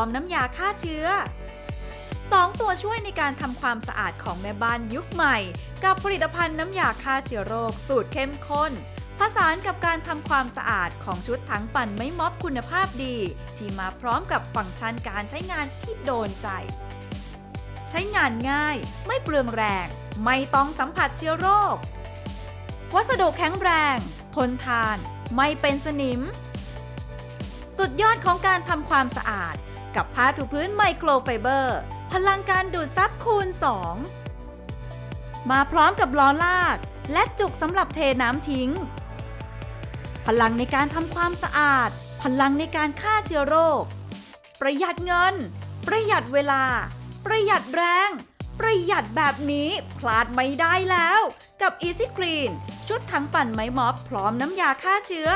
ปั่นไม่ม็อบพร้อมน้ำยาฆ่าเชื้อ 2 ตัวช่วยในการทำความสะอาดของแม่บ้านยุคใหม่ กับผลิตภัณฑ์น้ำยาฆ่าเชื้อโรค สูตรเข้มข้น ผสานกับการทำความสะอาดของชุดถังปั่นไม่ม็อบคุณภาพดี ที่มาพร้อมกับฟังก์ชันการใช้งานที่โดนใจ ใช้งานง่าย ไม่เปลืองแรง ไม่ต้องสัมผัสเชื้อโรค วัสดุแข็งแรง ทนทาน ไม่เป็นสนิม สุดยอดของการทำความสะอาด กับผ้าถูพื้นไมโครไฟเบอร์ พลังการดูดซับคูณ 2 มาพร้อมกับล้อลาก และจุกสำหรับเทน้ำทิ้ง พลังในการทำความสะอาด พลังในการฆ่าเชื้อโรค ประหยัดเงิน ประหยัดเวลา ประหยัดแรง ประหยัดแบบนี้พลาดไม่ได้แล้ว กับ Easy Clean ชุดถังปั่นไม้ม็อบพร้อมน้ำยาฆ่าเชื้อ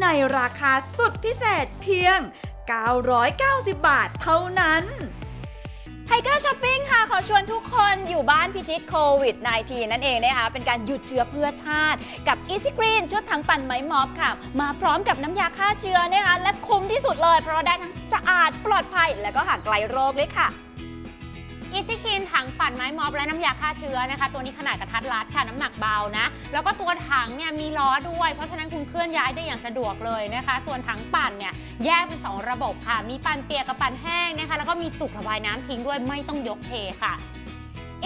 ในราคาสุดพิเศษเพียง 990 บาทเท่านั้นไทเกอร์ช้อปปิ้งค่ะ ขอชวนทุกคนอยู่บ้านพิชิตโควิด -19 นั่นเองนะคะ เป็นการหยุดเชื้อเพื่อชาติ กับ Easy Green ชุดถังปั่นไม้มอบค่ะ มาพร้อมกับน้ำยาฆ่าเชื้อนะคะ และคุ้มที่สุดเลย เพราะได้ทั้งสะอาดปลอดภัย และก็ห่างไกลโรคด้วยค่ะ อีซี่คีนถังปั่นไม้มอบและน้ำยาฆ่าเชื้อนะคะ ตัวนี้ขนาดกระทัดรัดค่ะน้ำหนักเบานะ แล้วก็ตัวถังเนี่ยมีล้อด้วย เพราะฉะนั้นคุณเคลื่อนย้ายได้อย่างสะดวกเลยนะคะ ส่วนถังปั่นเนี่ยแยกเป็น 2 ระบบค่ะ มีปั่นเปียกกับปั่นแห้งนะคะ แล้วก็มีจุกระบายน้ำทิ้งด้วยไม่ต้องยกเทค่ะ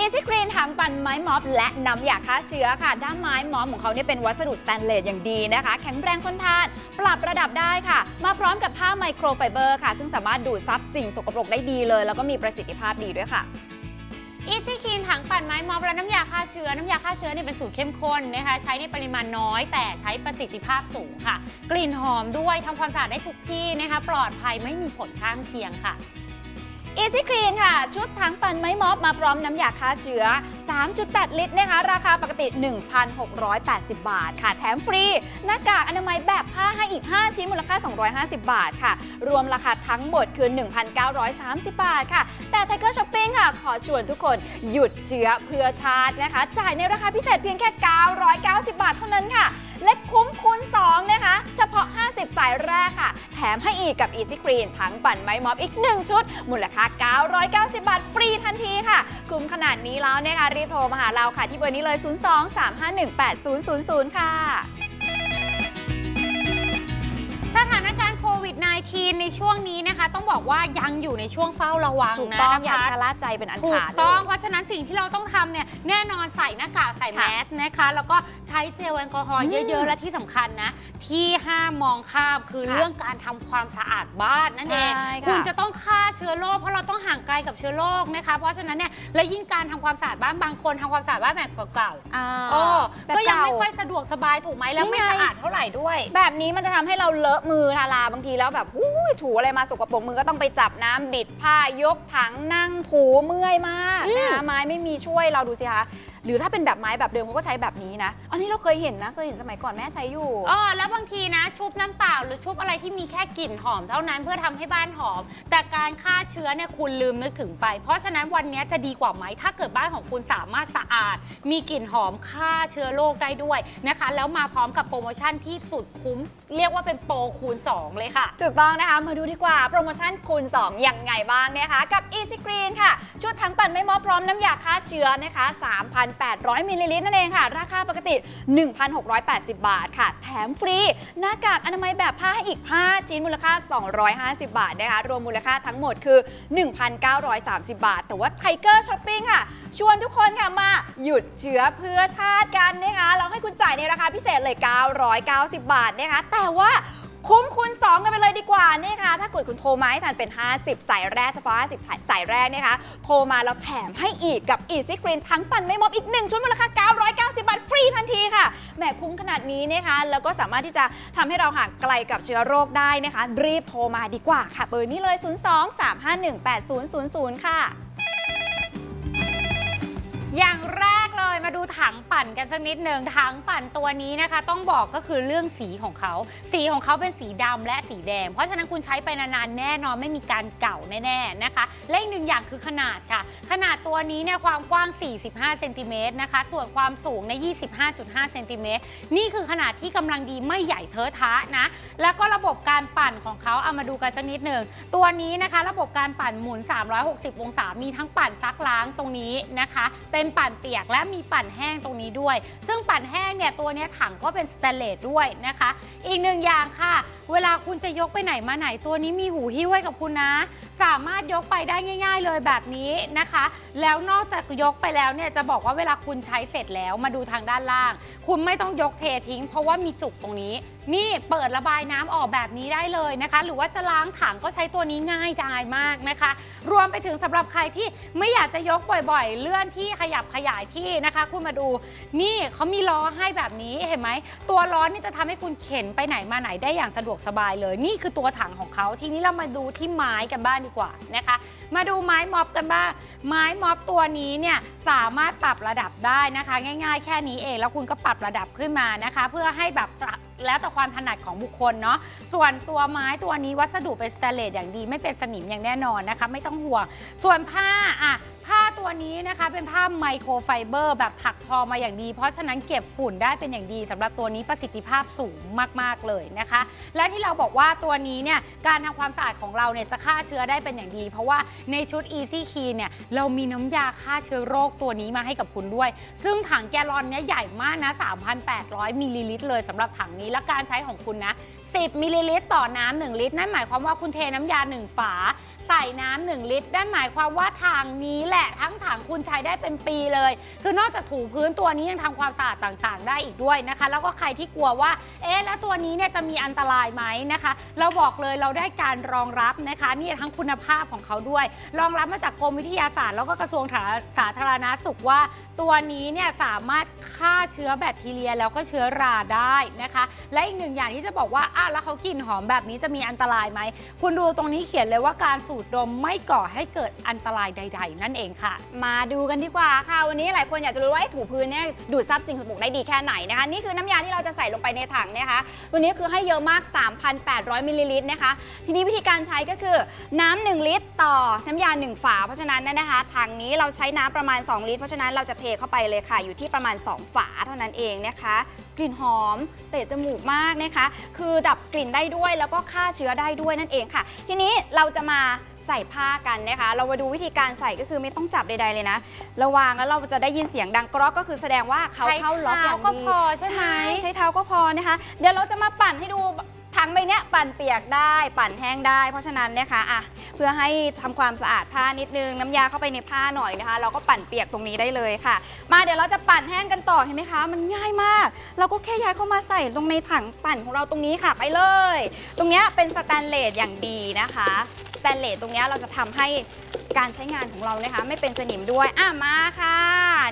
Easy Green ถังปั่นไม้ม็อบและน้ำยาฆ่าเชื้อค่ะ ด้ามไม้ม็อบของเขาเนี่ยเป็นวัสดุสแตนเลสอย่างดีนะคะ แข็งแรงทนทาน ปรับระดับได้ค่ะ มาพร้อมกับผ้าไมโครไฟเบอร์ค่ะ ซึ่งสามารถดูดซับสิ่งสกปรกได้ดีเลย แล้วก็มีประสิทธิภาพดีด้วยค่ะอีซี่คีนถังปั่นไม้มอบและน้ำยาฆ่าเชื้อ น้ำยาฆ่าเชื้อเนี่ยเป็นสูตรเข้มข้นนะคะใช้ในปริมาณน้อย แต่ใช้ประสิทธิภาพสูงค่ะ กลิ่นหอมด้วยทำความสะอาดได้ทุกที่นะคะปลอดภัยไม่มีผลข้างเคียงค่ะ Easy Clean ค่ะ ชุดถังปั่นไม้มอบมาพร้อมน้ำยาฆ่าเชื้อ 3.8 ลิตรนะคะ ราคาปกติ 1,680 บาทค่ะ แถมฟรี หน้ากากอนามัยแบบผ้าให้อีก 5 ชิ้นมูลค่า 250 บาทค่ะ รวมราคาทั้งหมดคือ 1,930 บาทค่ะ แต่ Tiger Shopping ค่ะ ขอชวนทุกคนหยุดเชื้อเพื่อชาตินะคะ จ่ายในราคาพิเศษเพียงแค่ 990 บาทเท่านั้นค่ะ และคุ้มคูณ2นะคะ เฉพาะ 50 สายแรกค่ะ แถมให้อีกกับ Easy Green ทั้งปั่นไม้ม็อบอีก 1 ชุด มูลค่า 990 บาท ฟรีทันทีค่ะ คุ้มขนาดนี้แล้วนะคะรีบโทรมาหาเราค่ะ ที่เบอร์นี้เลย 02-351-8000 ค่ะ วิด -19 ในช่วงนี้นะคะ ต้องบอกว่ายังอยู่ในช่วงเฝ้าระวังถูกนะต้องนะคะอย่าชะล่าใจเป็นอันถูกขาดต้องเลยเพราะฉะนั้นสิ่งที่เราต้องทำเนี่ยแน่นอนใส่หน้ากากใส่แมค่ะสนะคะ แล้วก็ใช้เจลแอลกอฮอล์อืมเยอะๆ และที่สำคัญนะ ที่ห้ามมองข้ามคือค่ะเรื่องการทำความสะอาดบ้านนั่นเองใช่ค่ะ คุณจะต้องฆ่าเชื้อโรคเพราะเราต้องห่างไกลกับเชื้อโรคนะคะ เพราะฉะนั้นเนี่ย และยิ่งการทำความสะอาดบ้านบางคนทำความสะอาดบ้านแบบเก่าอ่าๆโอ้แบบก็ยังเก่าไม่ค่อยสะดวกสบายถูกไหมแล้วนี่ไม่ไง สะอาดเท่าไหร่ด้วย แบบนี้มันจะทำให้เราเลอะมือทาราบางทีแล้วแบบหูยถูอะไรมาสกปรกมือก็ต้องไปจับน้ำบิดผ้ายกถังนั่งถูเมื่อยมากอืม นะคะไม้ไม่มีช่วยเราดูสิคะ หรือถ้าเป็นแบบไม้แบบเดิมเขาก็ใช้แบบนี้นะ อันนี้เราเคยเห็นนะ เคยเห็นสมัยก่อนแม่ใช้อยู่ อ๋อแล้วบางทีนะ ชุบน้ำเปล่าหรือชุบอะไรที่มีแค่กลิ่นหอมเท่านั้นเพื่อทำให้บ้านหอม แต่การฆ่าเชื้อเนี่ยคุณลืมนึกถึงไป เพราะฉะนั้นวันนี้จะดีกว่าไหมถ้าเกิดบ้านของคุณสามารถสะอาด มีกลิ่นหอมฆ่าเชื้อโรคได้ด้วยนะคะ แล้วมาพร้อมกับโปรโมชั่นที่สุดคุ้ม เรียกว่าเป็นโปรคูณ 2 เลยค่ะ ถูกต้องนะคะ มาดูดีกว่าโปรโมชั่นคูณ 2 ยังไงบ้างนะคะ กับ Easy Green ค่ะ ชุดทั้งปั่นไม่มอพร้อมน้ำยาฆ่าเชื้อนะคะ3,800มิลลิลิตรนั่นเองค่ะ ราคาปกติ 1,680 บาทค่ะ แถมฟรี หน้ากากอนามัยแบบผ้าให้อีก 5 ชิ้นมูลค่า 250 บาทนะคะ รวมมูลค่าทั้งหมดคือ 1,930 บาท แต่ว่า Tiger Shopping ค่ะ ชวนทุกคนค่ะมาหยุดเชื้อเพื่อชาติกันนะคะ เราให้คุณจ่ายในราคาพิเศษเลย 990 บาทนะคะ แต่ว่า คุ้มคูณ2 กันไปเลยดีกว่านี่ค่ะ ถ้าเกิดคุณโทรมาให้ทันเป็น 50 สายแรกเฉพาะ 50 สายแรกนะคะ โทรมาแล้วแถมให้อีกกับ Easy Green ทั้งปั่นไม่มอบอีก 1 ชุดมูลค่า 990 บาท ฟรีทันทีค่ะ แหมคุ้มขนาดนี้นะคะ แล้วก็สามารถที่จะทำให้เราห่างไกลกับเชื้อโรคได้นะคะ รีบโทรมาดีกว่าค่ะ เบอร์นี้เลย 02 351 8000 ค่ะ อย่างแรก ถังปั่นกันสักนิดหนึ่งถังปั่นตัวนี้นะคะ ต้องบอกก็คือเรื่องสีของเขา สีของเขาเป็นสีดำและสีแดง เพราะฉะนั้นคุณใช้ไปนานๆแน่นอนไม่มีการเก่าแน่ๆนะคะ และอีกหนึ่งอย่างคือขนาดค่ะ ขนาดตัวนี้เนี่ยความกว้าง 45เซนติเมตรนะคะ ส่วนความสูงใน 25.5เซนติเมตรนี่คือขนาดที่กำลังดีไม่ใหญ่เทอะทะนะ แล้วก็ระบบการปั่นของเขาเอามาดูกันสักนิดหนึ่งตัวนี้นะคะ ระบบการปั่นหมุน 360 องศา มีทั้งปั่นซักล้างตรงนี้นะคะ เป็นปั่นเปียกและมีปั่นแห้งตรงนี้ด้วย ซึ่งปั่นแห้งเนี่ยตัวนี้ถังก็เป็นสแตนเลสด้วยนะคะ อีกหนึ่งอย่างค่ะ เวลาคุณจะยกไปไหนมาไหนตัวนี้มีหูหิ้วให้กับคุณนะ สามารถยกไปได้ง่าย ๆ เลยแบบนี้นะคะ แล้วนอกจากยกไปแล้วเนี่ยจะบอกว่าเวลาคุณใช้เสร็จแล้วมาดูทางด้านล่าง คุณไม่ต้องยกเททิ้ง เพราะว่ามีจุกตรงนี้นี่เปิดระบายน้ำออกแบบนี้ได้เลยนะคะ หรือว่าจะล้างถังก็ใช้ตัวนี้ง่ายดายมากนะคะ รวมไปถึงสำหรับใครที่ไม่อยากจะยกบ่อยๆ เลื่อนที่ขยับขยายที่นะคะคุณมาดู นี่เขามีล้อให้แบบนี้เห็นไหมตัวล้อนี่จะทำให้คุณเข็นไปไหนมาไหนได้อย่างสะดวกสบายเลย นี่คือตัวถังของเขาทีนี้เรามาดูที่ไม้กันบ้างดีกว่านะคะ มาดูไม้ม็อบกันบ้างไม้ม็อบตัวนี้เนี่ยสามารถปรับระดับได้นะคะ ง่าย ๆ แค่นี้เองแล้วคุณก็ปรับระดับขึ้นมานะคะ เพื่อให้แบบปรับแล้วแต่ความถนัดของบุคคลเนาะ ส่วนตัวไม้ตัวนี้วัสดุเป็นสแตนเลสอย่างดี ไม่เป็นสนิมอย่างแน่นอนนะคะ ไม่ต้องห่วง ส่วนผ้าอะผ้าตัวนี้นะคะเป็นผ้าไมโครไฟเบอร์ แบบถักทอมาอย่างดี เพราะฉะนั้นเก็บฝุ่นได้เป็นอย่างดีสำหรับตัวนี้ประสิทธิภาพสูงมาก ๆ เลยนะคะ และที่เราบอกว่าตัวนี้เนี่ยการทำความสะอาดของเราเนี่ยจะฆ่าเชื้อได้เป็นอย่างดี เพราะว่าในชุด Easy Key เนี่ยเรามีน้ำยาฆ่าเชื้อโรคตัวนี้มาให้กับคุณด้วย ซึ่งถังแกลลอนเนี่ยใหญ่มากนะ 3,800 มิลลิลิตรเลยสำหรับถังนี้และการใช้ของคุณนะ 10 มิลลิลิตรต่อน้ำ1ลิตรนั่นหมายความว่าคุณเทน้ำยา 1 ฝาใส่น้ำหนึ่งลิตรนั่นหมายความว่าทางนี้แหละทั้งถังคุณใช้ได้เป็นปีเลย คือนอกจากถูพื้นตัวนี้ยังทำความสะอาดต่างๆ ได้อีกด้วยนะคะ แล้วก็ใครที่กลัวว่า เอ๊ะแล้วตัวนี้เนี่ยจะมีอันตรายไหมนะคะ เราบอกเลยเราได้การรองรับนะคะนี่ทั้งคุณภาพของเขาด้วย รองรับมาจากกรมวิทยาศาสตร์แล้วก็กระทรวงสาธารณาสุขว่าตัวนี้เนี่ยสามารถฆ่าเชื้อแบคทีเรียแล้วก็เชื้อราได้นะคะ และอีกหนึ่งอย่างที่จะบอกว่าอ้าวแล้วเขากลิ่นหอมแบบนี้จะมีอันตรายไหม คุณดูตรงนี้เขียนเลยว่าการสูดดมไม่ก่อให้เกิดอันตรายใด ๆ นั่นเองค่ะ มาดูกันดีกว่าค่ะ วันนี้หลายคนอยากจะรู้ว่าไอ้ถูพื้นเนี่ยดูดซับสิ่งสกปรกได้ดีแค่ไหนนะคะนี่คือน้ำยาที่เราจะใส่ลงไปในถังนะคะตัวนี้คือให้เยอะมาก 3,800มิลลิลิตรนะคะทีนี้วิธีการใช้ก็คือน้ำ1ลิตร ต่อน้ำยา 1 ฝา เพราะฉะนั้นนะคะถังนี้เราใช้น้ำประมาณ 2 ลิตร เพราะฉะนั้นเราจะเทเข้าไปเลยค่ะ อยู่ที่ประมาณ 2 ฝาเท่านั้นเองนะคะ กลิ่นหอมเตะจมูกมากนะคะ คือดับกลิ่นได้ด้วยแล้วก็ฆ่าเชื้อได้ด้วยนั่นเองค่ะ ทีนี้เราจะมา ใส่ผ้ากันนะคะ เรามาดูวิธีการใส่ก็คือไม่ต้องจับใดๆเลยนะ ระวางแล้วเราจะได้ยินเสียงดังกรอกก็คือแสดงว่าเขาเข้าล็อกอย่างใช้เท้าก็ดีพอใช่ไหมใช้เท้าก็พอนะคะ เดี๋ยวเราจะมาปั่นให้ดูถังใบเนี้ยปั่นเปียกได้ปั่นแห้งได้ เพราะฉะนั้นนะคะอะเพื่อให้ทำความสะอาดผ้านิดนึงน้ำยาเข้าไปในผ้าหน่อยนะคะ เราก็ปั่นเปียกตรงนี้ได้เลยค่ะ มาเดี๋ยวเราจะปั่นแห้งกันต่อเห็นไหมคะ มันง่ายมาก เราก็แค่ย้ายเข้ามาใส่ลงในถังปั่นของเราตรงนี้ค่ะไปเลย ตรงเนี้ยเป็นสแตนเลสอย่างดีนะคะ สแตนเลสตรงเนี้ยเราจะทำให้ การใช้งานของเรานะคะ ไม่เป็นสนิมด้วยอะมาค่ะ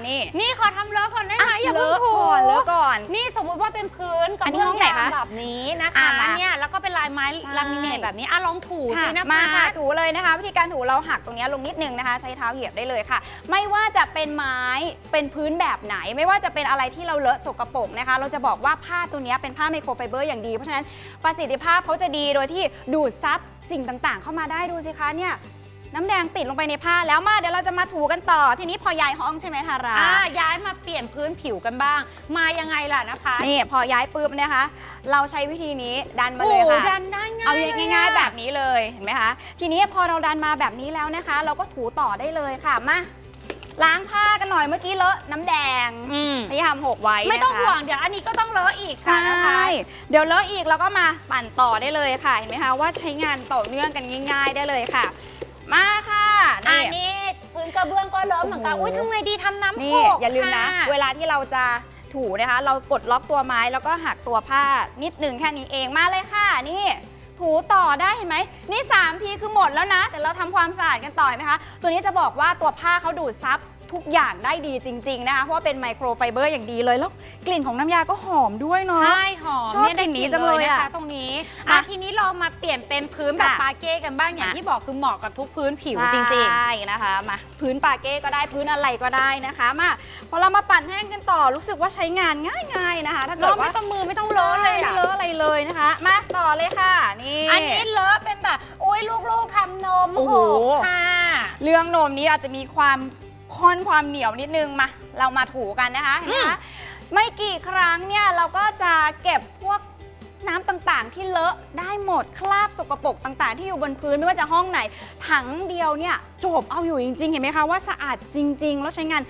นี่นี่ขอทำเลอะก่อนได้ไหมอย่าเลเพิ่งอะถูก่อนเลอะก่อน นี่สมมุติว่าเป็นพื้นกับอันนี้ห้องไหนคะเบื้ยางแบบนี้นะคะอะมาเนี่ยแล้วก็เป็นลายไม้ใช่ลามิเนตแบบนี้อะลองถูค่ะสินะมาค่ะพัดถูเลยนะคะ วิธีการถูเราหักตรงเนี้ยลงนิดนึงนะคะ ใช้เท้าเหยียบได้เลยค่ะ ไม่ว่าจะเป็นไม้เป็นพื้นแบบไหน ไม่ว่าจะเป็นอะไรที่เราเลอะสกปรกนะคะ เราจะบอกว่าผ้าตัวเนี้ยเป็นผ้าไมโครไฟเบอร์อย่างดีเพราะฉะนั้นประสิทธิภาพเขาจะดีโดยที่ดูดซับสิ่งต่างๆ เข้ามาได้ดูสิคะเนี่ย น้ำแดงติดลงไปในผ้าแล้วมาเดี๋ยวเราจะมาถูกันต่อ ทีนี้พอย้ายห้องใช่ไหมทาราอะย้ายมาเปลี่ยนพื้นผิวกันบ้าง มายังไงล่ะนะพัดนี่พอย้ายปุ๊บนะคะ เราใช้วิธีนี้ดันมาเลยโอ้ค่ะดันได้ง่ายเอาลอะง่ายๆแบบนี้เลยเห็นไหมคะทีนี้พอเราดันมาแบบนี้แล้วนะคะ เราก็ถูต่อได้เลยค่ะมาล้างผ้ากันหน่อยเมื่อกี้เลอะน้ำแดงอืมที่ทำหกไว้ไม่ต้องนะคะห่วงเดี๋ยวอันนี้ก็ต้องเลอะอีกใชค่ะนะพั่ดเดี๋ยวเลอะอีกเราก็มาปั่นต่อได้เลยค่ะเห็นไหมคะว่าใช้งานต่อเนื่องกันง่าย ๆ ได้เลยค่ะ มาค่ะอันนี่นี้พื้นกระเบื้องก็เลอะเหมือนกันโอ้โหอุ้ยทำไงดีทำน้ำนี่โขกอย่าลืมนะ ค่เวลาที่เราจะถูนะคะ เรากดล็อกตัวไม้แล้วก็หักตัวผ้านิดหนึ่งแค่นี้เองมาเลยค่ะ นี่ ถูต่อได้เห็นไหมนี่ 3 ทีคือหมดแล้วนะ แต่เราทำความสะอาดกันต่อเห็นไหมคะ ตัวนี้จะบอกว่าตัวผ้าเขาดูดซับ ทุกอย่างได้ดีจริง ๆ นะคะเพราะว่าเป็นไมโครไฟเบอร์อย่างดีเลยแล้วกลิ่นของน้ำยาก็หอมด้วยเนาะ ใช่หอมชอบเนี่ยกลิ่นอย่างนี้จังเลยนะอะคะตรงนี้มาอะทีนี้เรามาเปลี่ยนเป็นพื้นแบบค่ะปาเก้กันบ้างอย่างมา ที่บอกคือเหมาะกับทุกพื้นผิวจริงใช่นะคะมาพื้นปาเก้ก็ได้พื้นอะไรก็ได้นะคะมาพอเรามาปั่นแห้งกันต่อรู้สึกว่าใช้งานง่าย ๆนะคะ ถ้าๆเกิเราดไม่ว่าต้องมือไม่ต้องเลอะเลยไม่อะเลอะอะไรเลยนะคะ มาต่อเลยค่ะนี่ อันนี้เลอะเป็นแบบ อุ้ยลูกๆทำนมโอ้โห กค่ะ เรื่องนมนี้อาจจะมีความ ค่อนความเหนียวนิดนึงมา เรามาถูกันนะคะเห็นไหมคะไม่กี่ครั้งเนี่ยเราก็จะเก็บพวกน้ำต่างๆ ที่เลอะได้หมดคราบสกปรกต่างๆ ที่อยู่บนพื้นไม่ว่าจะห้องไหน ถังเดียวเนี่ยจบเอาอยู่จริงๆ เห็นไหมคะว่าสะอาดจริง ๆ แล้วใช้งาน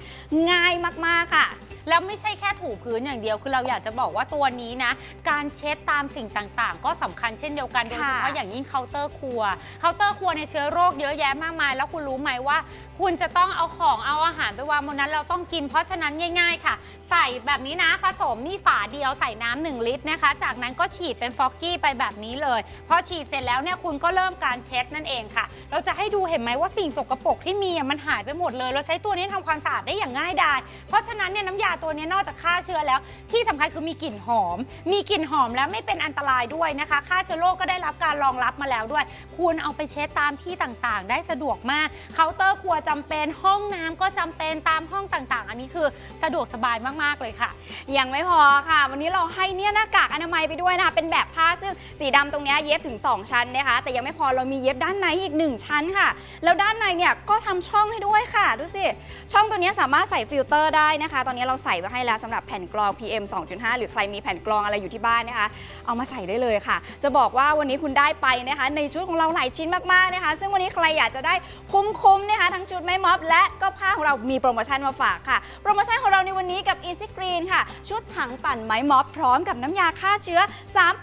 ง่ายมากๆค่ะ แล้วไม่ใช่แค่ถูพื้นอย่างเดียว คือเราอยากจะบอกว่าตัวนี้นะ การเช็ดตามสิ่งต่างๆ ก็สำคัญเช่นเดียวกันโดยเฉพาะอย่างยิ่งเคาน์เตอร์ครัวเคาน์เตอร์ครัวในยเชื้อโรคเยอะแยะมากมาย แล้วคุณรู้ไหมว่า คุณจะต้องเอาของเอาอาหารไปวางบนนั้นเราต้องกิน เพราะฉะนั้นง่าย ๆ ค่ะ ใส่แบบนี้นะผสมนี่ฝาเดียวใส่น้ำหนึ่งลิตรนะคะ จากนั้นก็ฉีดเป็นฟอกกี้ไปแบบนี้เลยพอฉีดเสร็จแล้วเนี่ยคุณก็เริ่มการเช็ดนั่นเองค่ะ เราจะให้ดูเห็นไหมว่าสิ่งสกปรกที่มีอะมันหายไปหมดเลย เราใช้ตัวนี้ทำความสะอาดได้อย่างง่ายดายเพราะฉะนั้นเนี่ยน้ำยาตัวนี้นอกจากฆ่าเชื้อแล้ว ที่สำคัญคือมีกลิ่นหอม มีกลิ่นหอมแล้วไม่เป็นอันตรายด้วยนะคะฆ่าเชื้อโรคก็ได้รับการรองรับมาแล้วด้วย คุณเอาไปเช็ดตามที่ต่างๆ ได้สะดวกมากเคาน์เตอร์ครัวจำเป็นห้องน้ำก็จำเป็นตามห้องต่างๆ อันนี้คือสะดวกสบายมากๆเลยค่ะยังไม่พอค่ะ วันนี้เราให้เนี่ยหน้ากากอนามัยไปด้วยนะคะเป็นแบบผ้าซึ่งสีดำตรงนี้เย็บถึง 2 ชั้นนะคะ แต่ยังไม่พอเรามีเย็บด้านในอีก 1 ชั้นค่ะ แล้วด้านในเนี่ยก็ทำช่องให้ด้วยค่ะ ดูสิ ช่องตัวนี้สามารถใส่ฟิลเตอร์ได้นะคะ ตอนนี้เราใส่ไว้ให้แล้วสำหรับแผ่นกรอง PM 2.5 หรือใครมีแผ่นกรองอะไรอยู่ที่บ้านนะคะ เอามาใส่ได้เลยค่ะ จะบอกว่าวันนี้คุณได้ไปนะคะ ในชุดของเราหลายชิ้นมากๆนะคะ ซึ่งวันนี้ใครอยากจะได้คุ้มๆนะคะ ทั้งชุดไม่ม็อบ และก็ผ้าของเรามีโปรโมชั่นมาฝากค่ะ โปรโมชั่นของเราในวันนี้กับ Easy Green ค่ะ ชุดถังปั่นไม้ม็อบพร้อมกับน้ำยาฆ่าเชื้อ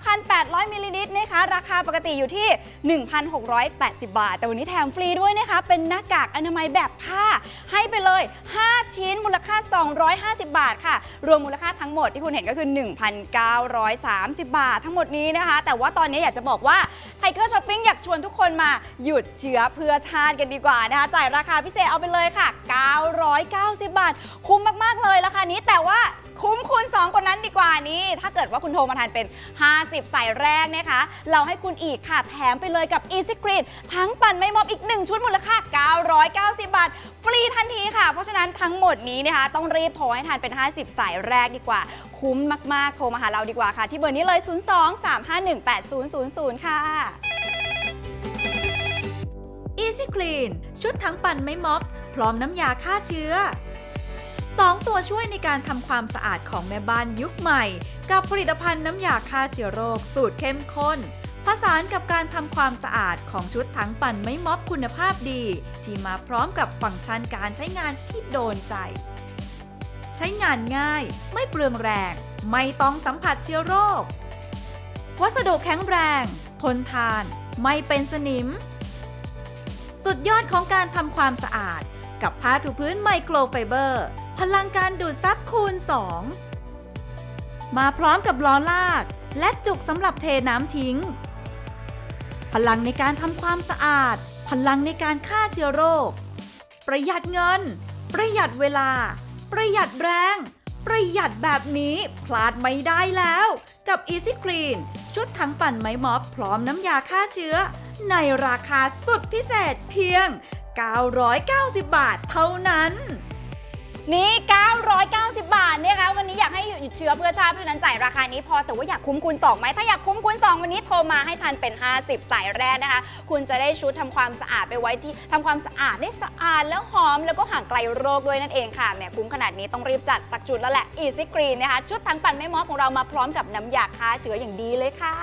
3,800มิลลิลิตรนะคะ ราคาปกติอยู่ที่ 1,680 บาท แต่วันนี้แถมฟรีด้วยนะคะ เป็นหน้ากากอนามัยแบบผ้า ให้ไปเลย 5 ชิ้นมูลค่า 250บาทค่ะ รวมมูลค่าทั้งหมดที่คุณเห็นก็คือ 1,930 บาท ทั้งหมดนี้นะคะ แต่ว่าตอนนี้อยากจะบอกว่าไทเกอร์ช้อปปิ้งอยากชวนทุกคนมาหยุดเชื้อเพื่อชาติกันดีกว่านะคะจ่ายราคาพิเศษเอาไปเลยค่ะ 990 บาท คุ้มมากๆเลยราคานี้แต่ว่า นั้นดีกว่านี้ถ้าเกิดว่าคุณโทรมาทันเป็น 50 สายแรกนะคะ เราให้คุณอีกค่ะ แถมไปเลยกับ Easy Green ทั้งปั่นไม่มอบอีก 1 ชุดมูลค่า 990 บาท ฟรีทันทีค่ะ เพราะฉะนั้นทั้งหมดนี้นะคะ ต้องรีบโทรให้ทันเป็น 50 สายแรกดีกว่า คุ้มมาก ๆ โทรมาหาเราดีกว่าค่ะ ที่เบอร์นี้เลย 02-351-8000 ค่ะ Easy Clean ชุดทั้งปั่นไม่ม็อบ พร้อมน้ำยาฆ่าเชื้อ 2 ตัวช่วยในการทำความสะอาดของแม่บ้านยุคใหม่ กับผลิตภัณฑ์น้ำยาฆ่าเชื้อโรค สูตรเข้มข้น ผสานกับการทำความสะอาดของชุดถังปั่นไม่ม็อบคุณภาพดี ที่มาพร้อมกับฟังก์ชันการใช้งานที่โดนใจ ใช้งานง่าย ไม่เปลืองแรง ไม่ต้องสัมผัสเชื้อโรค วัสดุแข็งแรง ทนทาน ไม่เป็นสนิม สุดยอดของการทำความสะอาดกับผ้าถูพื้นไมโครไฟเบอร์ พลังการดูดซับคูณ 2 มาพร้อมกับล้อลาก และจุกสำหรับเทน้ำทิ้ง พลังในการทำความสะอาด พลังในการฆ่าเชื้อโรค ประหยัดเงิน ประหยัดเวลา ประหยัดแรง ประหยัดแบบนี้พลาดไม่ได้แล้ว กับ Easy Clean ชุดถังปั่นไม้ม็อบพร้อมน้ำยาฆ่าเชื้อ ในราคาสุดพิเศษเพียง 990 บาทเท่านั้น นี่ 990 บาทเนี่ยคะวันนี้อยากให้หยุดเชื้อเพื่อชาติเพราะฉะนั้นจ่ายราคานี้พอแต่ว่าอยากคุ้มคูณ2ไหมถ้าอยากคุ้มคูณ2 วันนี้โทรมาให้ทันเป็น 50 สายแรกนะคะ คุณจะได้ชุดทำความสะอาดไปไว้ที่ทำความสะอาดได้สะอาดแล้วหอมแล้วก็ห่างไกลโรคด้วยนั่นเองค่ะแหมคุ้มขนาดนี้ต้องรีบจัดสักชุดแล้วแหละ Easy Green นะคะชุดทั้งปั่นไม่มอบของเรามาพร้อมกับน้ำยาฆ่าเชื้ออย่างดีเลยค่ะ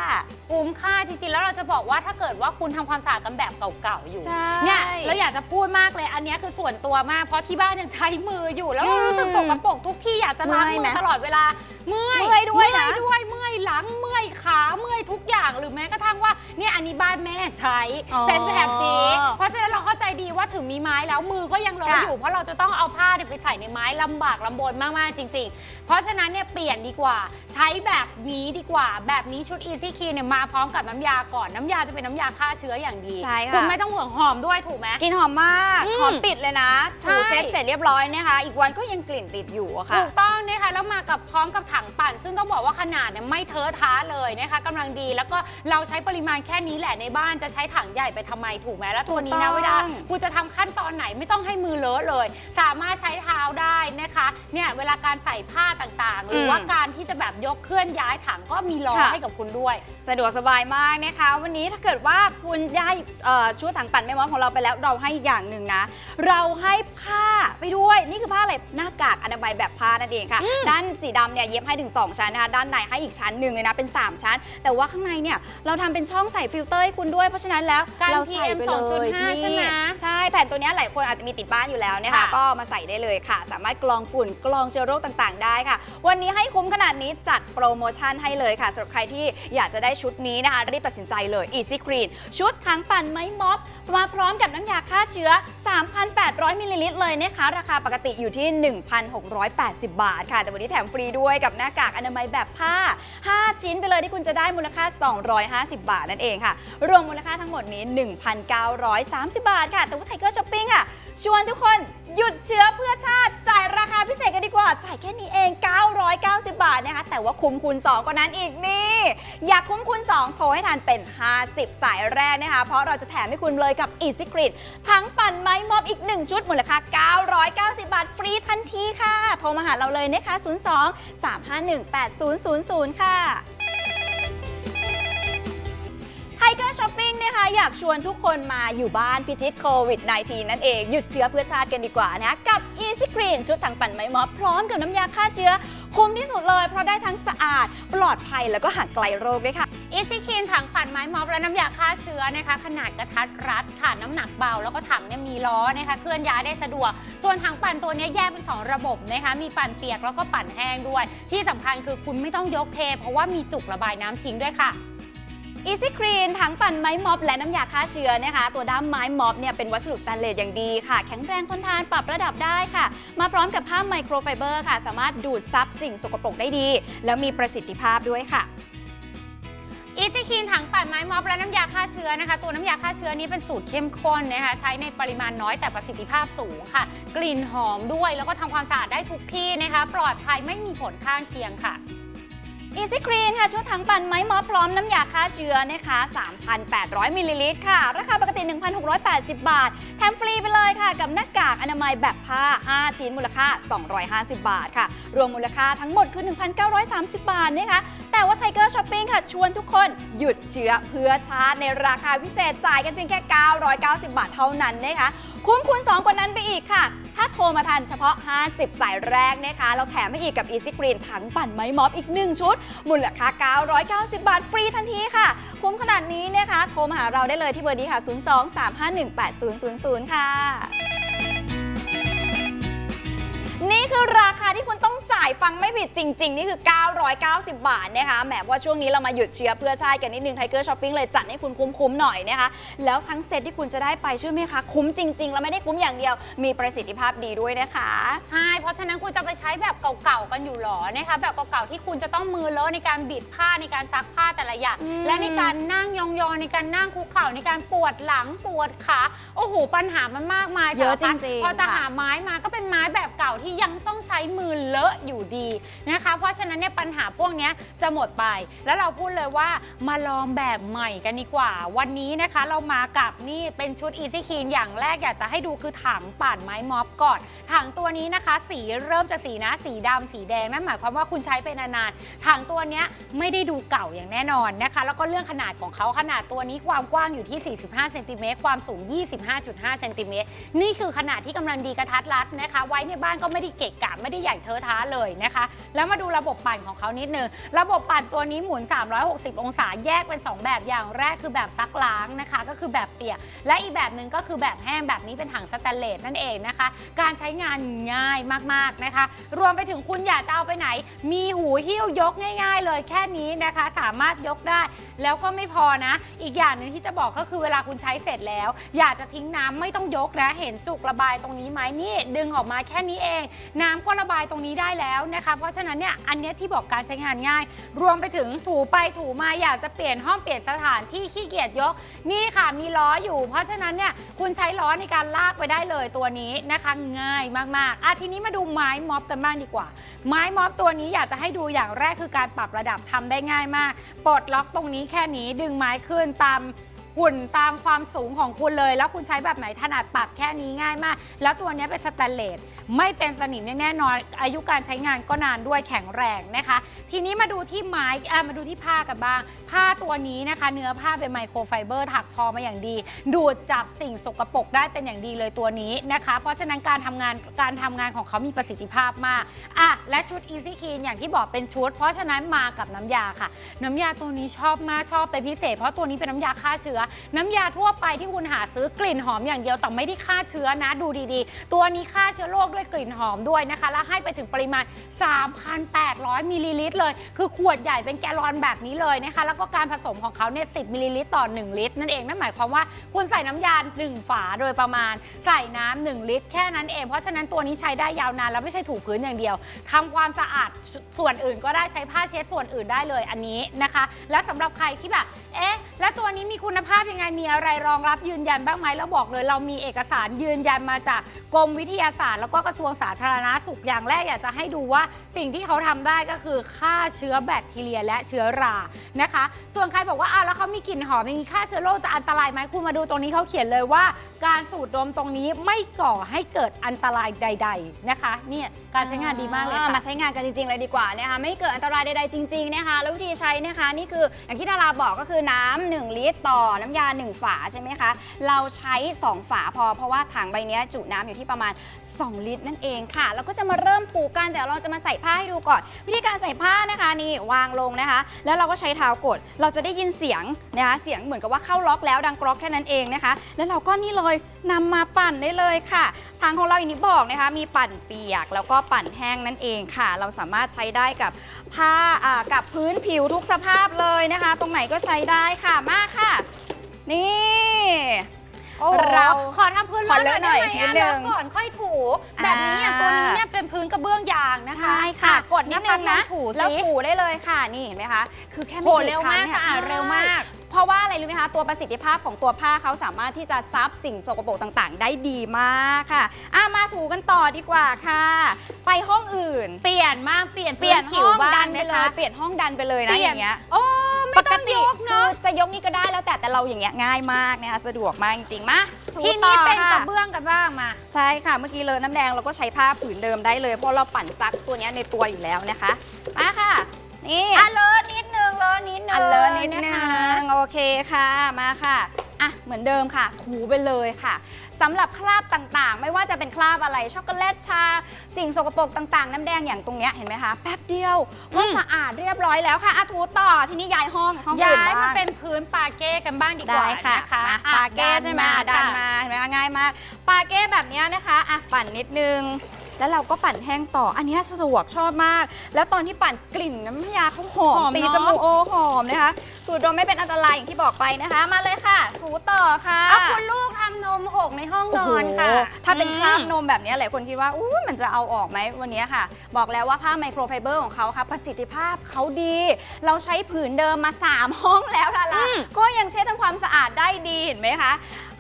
คุ้มค่าจริงๆแล้วเราจะบอกว่าถ้าเกิดว่าคุณทำความสะอาดกันแบบเก่าๆอยู่ใช่เนี่ยเราอยากจะพูดมากเลยอันเนี้ยคือส่วนตัวมากเพราะที่บ้านยังใช้มืออยู่แล้วเรารู้สึกสกปรกทุกที่อยากจะล้างเมื่อยมืไหมอตลอดเวลาเมื่อยเมื่อยด้วยนะเมื่อยด้วยเมื่อยหลังเมื่อยขาเมื่อยทุกอย่างอย่างหรือแม้กระทั่งว่าเนี่ยอันนี้บ้านแม่ใช้อ๋อเป็นแบบนี้เพราะฉะนั้นเราเข้าใจดีว่าถึงมีไม้แล้วมือก็ยังเลอะค่ะอยู่ เพราะเราจะต้องเอาผ้าเนี่ยไปใส่ในไม้ลำบากลำบนมากๆจริง ๆ เพราะฉะนั้นเนี่ยเปลี่ยนดีกว่า ใช้แบบนี้ดีกว่า แบบนี้ชุด Easy Clean เนี่ยมาพร้อมกับน้ำยาก่อนน้ำยาจะเป็นน้ำยาฆ่าเชื้ออย่างดีใช่ค่ะคุณไม่ต้องห่วงหอมด้วยถูกไหมกลิ่นหอมมากอืมหอมติดเลยนะใช่ถูเช็ดเสร็จเรียบร้อยนะคะอีกวันก็ยังกลิ่นติดอยู่อะค่ะ ถูกต้องนะคะแล้วมากับพร้อมกับถังปั่น ซึ่งต้องบอกว่าขนาดเนี่ยไม่เทอะท้าเลยนะคะกำลังดีแล้วก็เราใช้ปริมาณแค่นี้แหละในบ้านจะใช้ถังใหญ่ไปทำไมถูกไหมแล้วตัวนี้นะถูกต้องเวลาคุณจะทำขั้นตอนไหนไม่ต้องให้มือเลอะเลย สามารถใช้เท้าได้นะคะเนี่ยเวลาการใส่ผ้าต่างๆ หรือว่าการที่จะแบบยกเคลื่อนย้ายถังก็มีล้อให้กับคุณด้วย สะดวกสบายมากนะคะ วันนี้ถ้าเกิดว่าคุณได้เอ่อชุดถังปั่นแม่มอสของเราไปแล้วเราให้อีกอย่างหนึ่งนะ เราให้ผ้าไปด้วยนี่คือผ้าอะไรหน้ากากอนามัยแบบผ้านั่นเองค่ะ ด้านสีดำเนี่ยเย็บให้ถึง 2 ชั้นนะคะ ด้านในให้อีกชั้นหนึ่งเลยนะ เป็น 3 ชั้น แต่ว่าข้างในเนี่ยเราทำเป็นช่องใส่ฟิลเตอร์ให้คุณด้วย เพราะฉะนั้นแล้วการเราใส่ไปเลย PM 2.5ใช่ไหมใช่ แผ่นตัวเนี้ยหลายคนอาจจะมีติดบ้านอยู่แล้วนะคะค่ะก็มาใส่ได้เลยค่ะ สามารถกรองฝุ่นกรองเชื้อโรคต่างๆ ได้ค่ะ วันนี้ให้คุ้มขนาดนี้จัดโปรโมชั่นให้เลยค่ะสำหรับใครที่อยากจะได้ชุดนี้นะคะรีบตัดสินใจเลย Easy Clean ชุดถังปั่นไม้ม็อบมาพร้อมกับน้ำยาฆ่าเชื้อ 3,800มิลลิลิตรเลยนะคะราคาปกติอยู่ที่1,680 บาทค่ะ แต่วันนี้แถมฟรีด้วยกับหน้ากากอนามัยแบบผ้า 5 ชิ้นไปเลยที่คุณจะได้มูลค่า 250 บาทนั่นเองค่ะ รวมมูลค่าทั้งหมดนี้ 1,930 บาทค่ะ แต่ว่าไทเกอร์ช้อปปิ้งค่ะ ชวนทุกคนหยุดเชื้อเพื่อชาติจ่ายราคาพิเศษกันดีกว่า จ่ายแค่นี้เอง 990 บาทนะคะ แต่ว่าคุ้มคูณ2กว่านั้นอีกนี่ อยากคุ้มคูณ2 โทรให้ทันเป็น 50 สายแรกนะคะ เพราะเราจะแถมให้คุณเลยกับ Easy Grid ทั้งปั่นไม้มอบอีก 1 ชุดมูลค่า 990 บาท ฟรีทันทีค่ะ โทรมาหาเราเลยนะคะ 02 351 8000 ค่ะ อยากชวนทุกคนมาอยู่บ้านพิชิตโควิด -19 นั่นเอง หยุดเชื้อเพื่อชาติกันดีกว่านะ กับ Easy Green ชุดถังปั่นไม้ม็อบพร้อมกับน้ำยาฆ่าเชื้อ คุ้มที่สุดเลย เพราะได้ทั้งสะอาด ปลอดภัยแล้วก็ห่างไกลโรคด้วยค่ะอีซี่คีนถังปั่นไม้ม็อบและน้ำยาฆ่าเชื้อนะคะ ขนาดกระทัดรัดค่ะน้ำหนักเบา แล้วก็ถังเนี่ยมีล้อนะคะเคลื่อนย้ายได้สะดวก ส่วนถังปั่นตัวนี้แยกเป็น 2 ระบบนะคะมีปั่นเปียกแล้วก็ปั่นแห้งด้วย ที่สำคัญคือคุณไม่ต้องยกเท เพราะว่ามีจุกระบายน้ำทิ้งด้วยค่ะ Easy Clean ทั้งปั่นไม้ม็อบและน้ำยาฆ่าเชื้อนะคะ ตัวด้ามไม้ม็อบเนี่ยเป็นวัสดุสแตนเลสอย่างดีค่ะ แข็งแรงทนทานปรับระดับได้ค่ะ มาพร้อมกับผ้าไมโครไฟเบอร์ค่ะ สามารถดูดซับสิ่งสกปรกได้ดี แล้วมีประสิทธิภาพด้วยค่ะอีซี่คีนถังปั่นไม้ม็อบและน้ำยาฆ่าเชื้อนะคะ ตัวน้ำยาฆ่าเชื้อนี้เป็นสูตรเข้มข้นนะคะใช้ในปริมาณน้อยแต่ประสิทธิภาพสูงค่ะ กลิ่นหอมด้วย แล้วก็ทำความสะอาดได้ทุกที่นะคะ ปลอดภัยไม่มีผลข้างเคียงค่ะ Easy Clean ค่ะชุดถังปั่นไม้มอพร้อมน้ำยาฆ่าเชื้อนะคะ 3,800มิลลิลิตรค่ะ ราคาปกติ 1,680 บาท แถมฟรีไปเลยค่ะ กับหน้ากากอนามัยแบบผ้า 5 ชิ้นมูลค่า 250 บาทค่ะ รวมมูลค่าทั้งหมดคือ 1,930 บาทนะคะ แต่ว่า Tiger Shopping ค่ะ ชวนทุกคนหยุดเชื้อเพื่อชาติในราคาพิเศษจ่ายกันเพียงแค่ 990 บาทเท่านั้นนะคะ คุ้มคูณ2กว่านั้นไปอีกค่ะ ถ้าโทรมาทันเฉพาะ 50 สายแรกนะคะ เราแถมให้อีกกับ Easy Green ถังปั่นไม้ม็อบอีก 1 ชุด มูลค่า 990 บาทฟรีทันทีค่ะ คุ้มขนาดนี้นะคะ โทรมาหาเราได้เลยที่เบอร์นี้ค่ะ 02-351-8000 ค่ะ ฟังไม่ผิดจริง ๆ นี่คือ 990 บาทนะคะแหมว่าช่วงนี้เรามาหยุดเชื้อเพื่อชาติกันนิดนึงไทเกอร์ช้อปปิ้งเลยจัดให้คุณคุ้มๆหน่อยนะคะ แล้วทั้งเซ็ตที่คุณจะได้ไปช่วยไหมคะ คุ้มจริง ๆ แล้วไม่ได้คุ้มอย่างเดียว มีประสิทธิภาพดีด้วยนะคะ ใช่ เพราะฉะนั้นคุณจะไปใช้แบบเก่าๆกันอยู่หรอนะคะแบบเก่าๆที่คุณจะต้องมือเลอะในการบิดผ้าในการซักผ้าแต่ละอย่างอืม และในการนั่งยองๆในการนั่งคุกเข่าในการปวดหลังปวดขาโอ้โหปัญหามันมากมายเยอะสาพัดจริงๆพอจะค่ะ หาไม้มาก็เป็นไม้แบบเก่าที่ยังต้องใช้มือเลอะอยู่ดีนะคะ เพราะฉะนั้นเนี่ยปัญหาพวกนี้จะหมดไป แล้วเราพูดเลยว่ามาลองแบบใหม่กันดีกว่า วันนี้นะคะเรามากับนี่เป็นชุด Easy Clean อย่างแรกอยากจะให้ดูคือถังปั่นไม้ม็อบก่อนถังตัวนี้นะคะ สีเริ่มจากสีนะสีดำสีแดงนั่นหมายความว่าคุณใช้ไปนานๆถังตัวนี้ไม่ได้ดูเก่าอย่างแน่นอนนะคะ แล้วก็เรื่องขนาดของเขาขนาดตัวนี้ความกว้างอยู่ที่ 45เซนติเมตรความสูง 25.5เซนติเมตรนี่คือขนาดที่กำลังดีกระทัดรัดนะคะ ไว้ในบ้านก็ไม่ได้เกะกะไม่ได้ใหญ่เทอะท้าเลยเลยนะคะ แล้วมาดูระบบปั่นของเขานิดนึง ระบบปั่นตัวนี้หมุน 360 องศาแยกเป็น 2 แบบอย่างแรกคือแบบซักล้างนะคะ ก็คือแบบเปียก และอีกแบบหนึ่งก็คือแบบแห้งแบบนี้เป็นถังสแตนเลสนั่นเองนะคะ การใช้งานง่ายมากๆนะคะ รวมไปถึงคุณอยากจะเอาไปไหน มีหูหิ้วยกง่าย ๆ เลยแค่นี้นะคะ สามารถยกได้แล้วก็ไม่พอนะ อีกอย่างหนึ่งที่จะบอกก็คือเวลาคุณใช้เสร็จแล้ว อยากจะทิ้งน้ำไม่ต้องยกนะ เห็นจุกระบายตรงนี้ไหมนี่ ดึงออกมาแค่นี้เอง น้ำก็ระบายตรงนี้ได้แล้วนะคะ เพราะฉะนั้นเนี่ยอันเนี้ยที่บอกการใช้งานง่าย รวมไปถึงถูไปถูมาอยากจะเปลี่ยนห้องเปลี่ยนสถานที่ขี้เกียจยก นี่ค่ะมีล้ออยู่ เพราะฉะนั้นเนี่ยคุณใช้ล้อในการลากไปได้เลยตัวนี้นะคะง่ายมากๆอะทีนี้มาดูไม้ม็อบกันบ้างดีกว่า ไม้ม็อบตัวนี้อยากจะให้ดูอย่างแรกคือการปรับระดับทำได้ง่ายมากปลดล็อกตรงนี้แค่นี้ดึงไม้ขึ้นตามหุ่นตามความสูงของคุณเลย แล้วคุณใช้แบบไหนถนัดปรับแค่นี้ง่ายมาก แล้วตัวนี้เป็นสแตนเลส ไม่เป็นสนิมแน่นอน อายุการใช้งานก็นานด้วยแข็งแรงนะคะ ทีนี้มาดูที่ไม้เอ่อมาดูที่ผ้ากันบ้าง ผ้าตัวนี้นะคะ เนื้อผ้าเป็นไมโครไฟเบอร์ถักทอมาอย่างดี ดูดจับสิ่งสกปรกได้เป็นอย่างดีเลยตัวนี้นะคะ เพราะฉะนั้นการทำงานการทำงานของเขามีประสิทธิภาพมากอะและชุด Easy Clean อย่างที่บอกเป็นชุด เพราะฉะนั้นมากับน้ำยาค่ะ น้ำยาตัวนี้ชอบมากชอบเป็นพิเศษ เพราะตัวนี้เป็นน้ำยาฆ่าเชื้อ น้ำยาทั่วไปที่คุณหาซื้อกลิ่นหอมอย่างเดียวแต่ไม่ได้ฆ่าเชื้อนะดูดีๆ ตัวนี้ฆ่าเชื้อโรคด้วยกลิ่นหอมด้วยนะคะ และให้ไปถึงปริมาณ 3,800 มิลลิลิตรเลย คือขวดใหญ่เป็นแกลลอนแบบนี้เลยนะคะ แล้วก็การผสมของเขาเนี่ย 10 มิลลิลิตรต่อ 1 ลิตร นั่นเอง นั่นหมายความว่าคุณใส่น้ำยา1ฝาโดยประมาณ ใส่น้ำ1ลิตร แค่นั้นเอง เพราะฉะนั้นตัวนี้ใช้ได้ยาวนานแล้วไม่ใช่ถูพื้นอย่างเดียวทำความสะอาดส่วนอื่นก็ได้ใช้ผ้าเช็ดส่วนอื่นได้เลยอันนี้นะคะ และสำหรับใครที่แบบเอ๊ะแล้วตัวนี้มีคุณภาพยังไงมีอะไรรองรับยืนยันบ้างไหมแล้วบอกเลย เรามีเอกสารยืนยันมาจากกรมวิทยาศาสตร์ แล้วก็กระทรวงสาธารณาสุขอย่างแรกอยากจะให้ดูว่าสิ่งที่เขาทำได้ก็คือฆ่าเชื้อแบคทีเรียและเชื้อรานะคะ ส่วนใครบอกว่าอ้าวแล้วเขามีกลิ่นหอมอย่างนี้ฆ่าเชื้อโรคจะอันตรายไหมคุณมาดูตรงนี้เขาเขียนเลยว่า การสูดดมตรงนี้ไม่ก่อให้เกิดอันตรายใด ๆนะคะเนี่ยการใช้งานดีมากเลยอ่ค่ะมาใช้งานกันจริงๆเลยดีกว่านะคะไม่เกิดอันตรายใดๆจริงๆนะคะแล้ววิธีใช้นะคะนี่คืออย่างที่ดาราบอกก็คือน้ำ1ลิตรต่อน้ำยา 1 ฝาใช่ไหมคะเราใช้ 2 ฝาพอเพราะว่าถังใบเนี้ยจุน้ำอยู่ที่ประมาณ 2 ลิตรนั่นเองค่ะ แล้วก็จะมาเริ่มผูกกันแต่เราจะมาใส่ผ้าให้ดูก่อน วิธีการใส่ผ้านะคะนี่วางลงนะคะ แล้วเราก็ใช้เท้ากด เราจะได้ยินเสียงนะคะเสียงเหมือนกับว่าเข้าล็อกแล้วดังกรอกแค่นั้นเองนะคะ แล้วเราก็นี่เลยนำมาปั่นได้เลยค่ะ ทางของเราอย่างที่บอกนะคะ มีปั่นเปียก แล้วก็ปั่นแห้งนั่นเองค่ะ เราสามารถใช้ได้กับผ้าอ่ากับพื้นผิวทุกสภาพเลยนะคะ ตรงไหนก็ใช้ได้ค่ะมาค่ะ นี่ โอ้โหเรา ขอทำพื้นขอเลเลอะอะหน่ได้อยไหมนิดอะนึแล้วงก่อนค่อยถู แบบนี้อย่างอ่า ตัวนี้เนี่ยเป็นพื้นกระเบื้องยางนะคะใช่ค่ะกดนิดนึงนะคลอถูแล้วสิถูได้เลยค่ะนี่เห็นไหมคะ คือแค่โหไม่กี่เร็วครั้มางกเนี่ยสะอาดใช่เร็วมากเพราะว่าอะไรรู้ไหมคะตัวประสิทธิภาพของตัวผ้าเขาสามารถที่จะซับสิ่งสกปรกต่างๆ ได้ดีมากค่ะอะมาถูกันต่อดีกว่าค่ะ ไปห้องอื่น เปลี่ยนมากเปลี่ยนเปลี่ยนผิห้วองบ้าดังนไปนะเลคะยเปลี่ยนห้องดันไปเลยนะเปลี่อยนย่างเงี้ย โอ้ป ไม่กต้องติยกคืเนาะอจะยกนี่ก็ได้แล้วแต่แต่เราอย่างเงี้ยง่ายมากนะคะสะดวกมากจริงๆมาถูทีต่นี้อเป็นกค่ะระเบื้องกันบ้างมาใช่ค่ะเมื่อกี้เลยน้ำแดงเราก็ใช้ผ้าผืนเดิมได้เลย เพราะเราปั่นซักตัวเนี้ยในตัวอยู่แล้วนะคะมาค่ะนี่อะเลอะนิดนึงเลอะนิดนึงอันเลอะนิดนึะคะงโอเคค่ะมาค่ะอะเหมือนเดิมค่ะถูไปเลยค่ะ สำหรับคราบต่างๆ ไม่ว่าจะเป็นคราบอะไรช็อกโกแลตชา สิ่งสกปรกต่างๆ น้ำแดงอย่างตรงเนี้ยเห็นไหมคะ แป๊บเดียวก็สะอาดเรียบร้อยแล้วค่ะอะถูต่อทีนี้ย้ายห้องห้องย้าอื่นยมาบ้างเป็นพื้นปาเก้กันบ้างดีกว่าได้ค่ะนะคะมาอะปาเก้ใช่ไหมอะดันมาเห็นไหมคะง่ายมากปาเก้แบบเนี้ยนะคะอะปั่นนิดนึง แล้วเราก็ปั่นแห้งต่อ อันเนี้ยสะดวกชอบมาก แล้วตอนที่ปั่นกลิ่นน้ำยาเขาหอม หอมตีเนอะ จมูกโอหอมนะคะ สูตรดมไม่เป็นอันตรายอย่างที่บอกไปนะคะ มาเลยค่ะถูต่อค่ะ เอาคุณลูกทำนมหกในห้องนอนค่ะโอ้โหถ้าเป็นคราบอืมนมแบบนี้หลายคนคิดว่าอู้มันจะเอาออกไหมวันนี้ค่ะ บอกแล้วว่าผ้าไมโครไฟเบอร์ของเขาค่ะ ประสิทธิภาพเขาดี เราใช้ผืนเดิมมา 3 ห้องแล้วล่ะล่ะก็ยังเช็ดทำความสะอาดได้ดีเห็นไหมคะ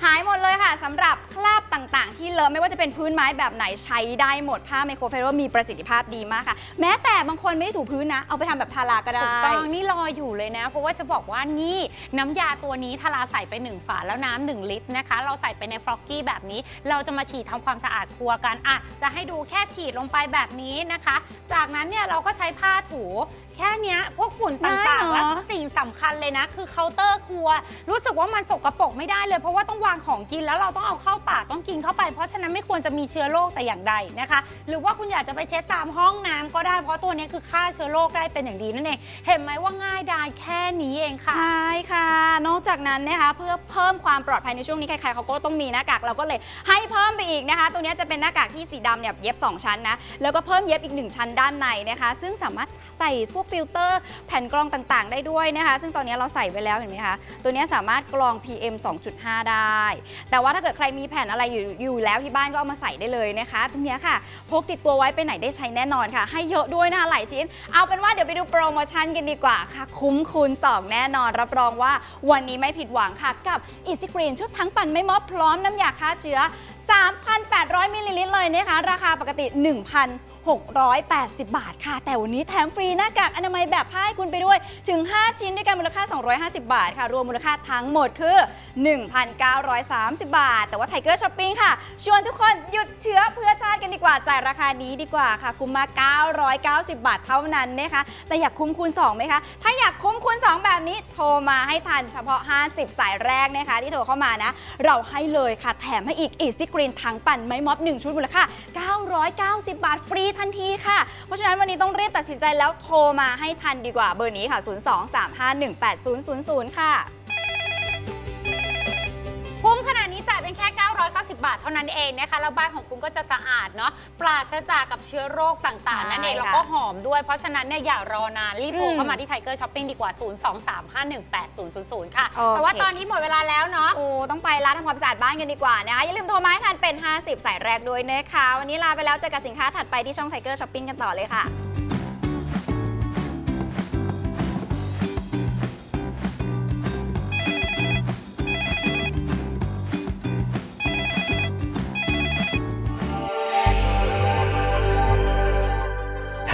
หายหมดเลยค่ะสำหรับคราบต่างๆ ที่เลอะไม่ว่าจะเป็นพื้นไม้แบบไหนใช้ได้หมดผ้าไมโครไฟเบอร์มีประสิทธิภาพดีมากค่ะ แม้แต่บางคนไม่ได้ถูพื้นนะ เอาไปทำแบบทาราก็ได้ ถูกต้องนี่รออยู่เลยนะ เพราะว่าจะบอกว่านี่น้ำยาตัวนี้ทาราใส่ไป 1 ฝาแล้วน้ำหนึ่งลิตรนะคะ เราใส่ไปในฟลอกกี้แบบนี้ เราจะมาฉีดทำความสะอาดครัวกันอะจะให้ดูแค่ฉีดลงไปแบบนี้นะคะ จากนั้นเนี่ยเราก็ใช้ผ้าถู แค่เนี้ยพวกฝุ่นต่างๆง่ายเนอะและสิ่งสำคัญเลยนะ คือเคาน์เตอร์ครัว รู้สึกว่ามันสกรปรกไม่ได้เลย เพราะว่าต้องวางของกินแล้วเราต้องเอาเข้าปากต้องกินเข้าไป เพราะฉะนั้นไม่ควรจะมีเชื้อโรคแต่อย่างใดนะคะ หรือว่าคุณอยากจะไปเช็ดตามห้องน้ำก็ได้เพราะตัวนี้คือฆ่าเชื้อโรคได้เป็นอย่างดีนั่นเองเห็นไหมว่าง่ายดายแค่นี้เองค่ะ ใช่ค่ะ นอกจากนั้นนะคะเพื่อเพิ่มความปลอดภัยในช่วงนี้ใครๆเขาก็ต้องมีหน้ากากเราก็เลยให้เพิ่มไปอีกนะคะ ตัวนี้จะเป็นหน้ากากที่สีดำเนี่ยเย็บ 2 ชั้นนะแล้วก็เพิ่มเย็บอีก 1 ชั้นด้านในนะคะ ซึ่งสามารถใส่พวกฟิลเตอร์แผ่นกรองต่างๆ ได้ด้วยนะคะ ซึ่งตอนนี้เราใส่ไว้แล้วเห็นไหมคะตัวนี้สามารถกรอง PM 2.5 ได้แต่ว่าถ้าเกิดใครมีแผ่นอะไรอยู่อยู่แล้วที่บ้านก็เอามาใส่ได้เลยนะคะ ตรงเนี้ยค่ะ พกติดตัวไว้ไปไหนได้ใช้แน่นอนค่ะ ให้เยอะด้วยนะคะหลายชิ้น เอาเป็นว่าเดี๋ยวไปดูโปรโมชั่นกันดีกว่าค่ะ คุ้มคูณ2แน่นอน รับรองว่าวันนี้ไม่ผิดหวังค่ะ กับ Easy Green ชุดทั้งปั่นไม่มอบพร้อมน้ำยาฆ่าเชื้อ 3,800มิลลิลิตรเลยนะคะ ราคาปกติ 680 บาทค่ะ แต่วันนี้แถมฟรีหน้ากากอนามัยแบบผ้าให้คุณไปด้วยถึง 5 ชิ้นด้วยกันมูลค่า 250 บาทค่ะ รวมมูลค่าทั้งหมดคือ 1,930 บาท แต่ว่าไทเกอร์ช้อปปิ้งค่ะ ชวนทุกคนหยุดเชื้อเพื่อชาติกันดีกว่าจ่ายราคานี้ดีกว่าค่ะ คุ้มมา 990 บาทเท่านั้นนะคะ แต่อยากคุ้มคูณ2ไหมคะ ถ้าอยากคุ้มคูณ2 แบบนี้โทรมาให้ทันเฉพาะ 50 สายแรกนะคะ ที่โทรเข้ามานะ เราให้เลยค่ะแถมให้อีก Easy Green ทั้งปั่นไม้ม็อบ1ชุดมูลค่า 990 บาทฟรีทันทีค่ะ เพราะฉะนั้นวันนี้ต้องรีบตัดสินใจแล้วโทรมาให้ทันดีกว่าเบอร์นี้ค่ะ 023518000 ค่ะ 990 บาทเท่านั้นเองนะคะ แล้วบ้านของคุณก็จะสะอาดเนาะ ปราศจากกับเชื้อโรคต่างๆ นั่นเองใช่ค่ะแล้วก็หอมด้วย เพราะฉะนั้นเนี่ยอย่ารอนาน รีบโทรอืมเข้ามาที่ไทเกอร์ช้อปปิ้งดีกว่า 023518000 ค่ะโอเคแต่ว่าตอนนี้หมดเวลาแล้วเนาะ โอ้ ต้องไปร้านทำความสะอาดบ้านกันดีกว่านะคะ อย่าลืมโทรมาให้ทันเป็น 50 สายแรกด้วยนะคะ วันนี้ลาไปแล้วเจอกับสินค้าถัดไปที่ช่องไทเกอร์ช้อปปิ้งกันต่อเลยค่ะ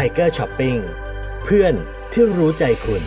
ไทเกอร์ช้อปปิ้งเพื่อนที่รู้ใจคุณ